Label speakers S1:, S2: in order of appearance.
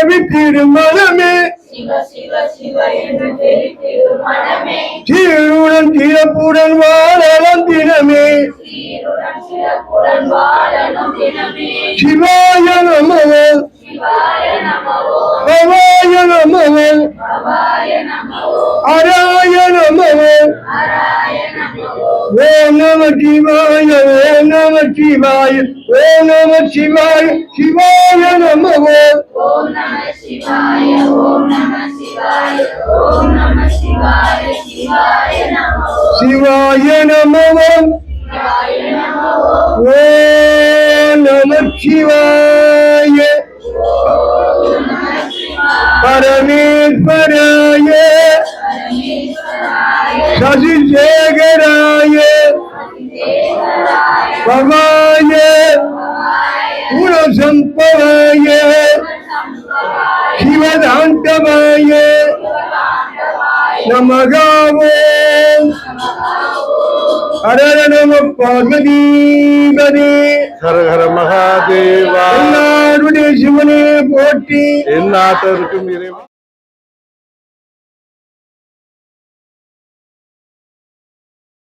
S1: செவித்திடும் மனமே
S2: சிவ சிவ சிவ என்று தெரித்திடும் மனமே
S1: சீருடன் சிறப்புடன் வாழலாம் தினமே
S2: சீருடன் சிறப்புடன் வாழணும் தினமே
S1: சிவாய நமவல்
S2: சிவாய நமவோ
S1: பவாய நமவல்
S2: பவாய நமவோ
S1: அராய நமவல்
S2: ஹராய நமவோ
S1: ஓம் நம சிவாய ஓம் நம சிவாய ஓம் நம சிவாய சிவாய நமவல்
S2: ஓம் நம சிவாய ஓம் நம சிவாய ஓம் நம சிவாய சிவாய
S1: ஓம். நம சிவாய பரமேஸ்வராய. சசிசேகராய. பவாய. குணசம்பவாய சிவதாண்டவாய நமகாவோம் ஹரர நம பார்வதீபதே
S3: ஹர ஹர மகாதேவா.
S1: எல்லாருடைய சிவனே போற்றி.
S3: எந்நாட்டருக்கும் இறைவன்